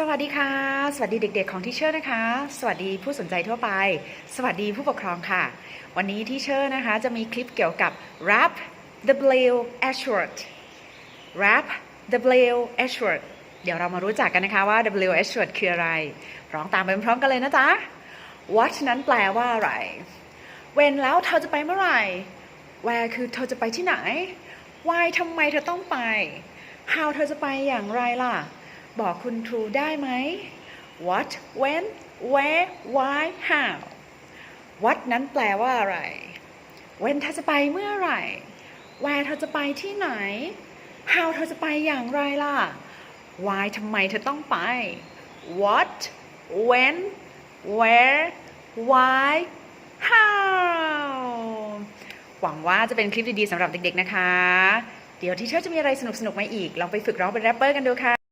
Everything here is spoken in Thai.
สวัสดีค่ะ สวัสดีเด็กๆของทีเชอร์นะคะ สวัสดีผู้สนใจทั่วไป สวัสดีผู้ปกครองค่ะ วันนี้ทีเชอร์นะคะจะมีคลิปเกี่ยวกับ rap W Ashworth rap W Ashworth เดี๋ยวเรามารู้จักกันนะคะว่า W Ashworth คืออะไร ร้องตามไปพร้อมกันเลยนะจ๊ะ what นั้นแปลว่าอะไร when แล้วเธอจะไปเมื่อไหร่ where คือเธอจะไปที่ไหน why ทำไมเธอต้องไป how เธอจะไปอย่างไรล่ะ บอกคุณครูได้ไหม what when where why how what นั้นแปลว่าอะไร when เธอจะไปเมื่อไหร่ where เธอจะไปที่ไหน how เธอจะไปอย่างไรล่ะ why ทำไมเธอต้องไป what when where why how หวังว่าจะเป็นคลิปดีๆสำหรับเด็กๆนะคะ เดี๋ยวที่เชอร์จะมีอะไรสนุกๆมาอีก ลองไปฝึกร้องเป็นแรปเปอร์กันดูค่ะ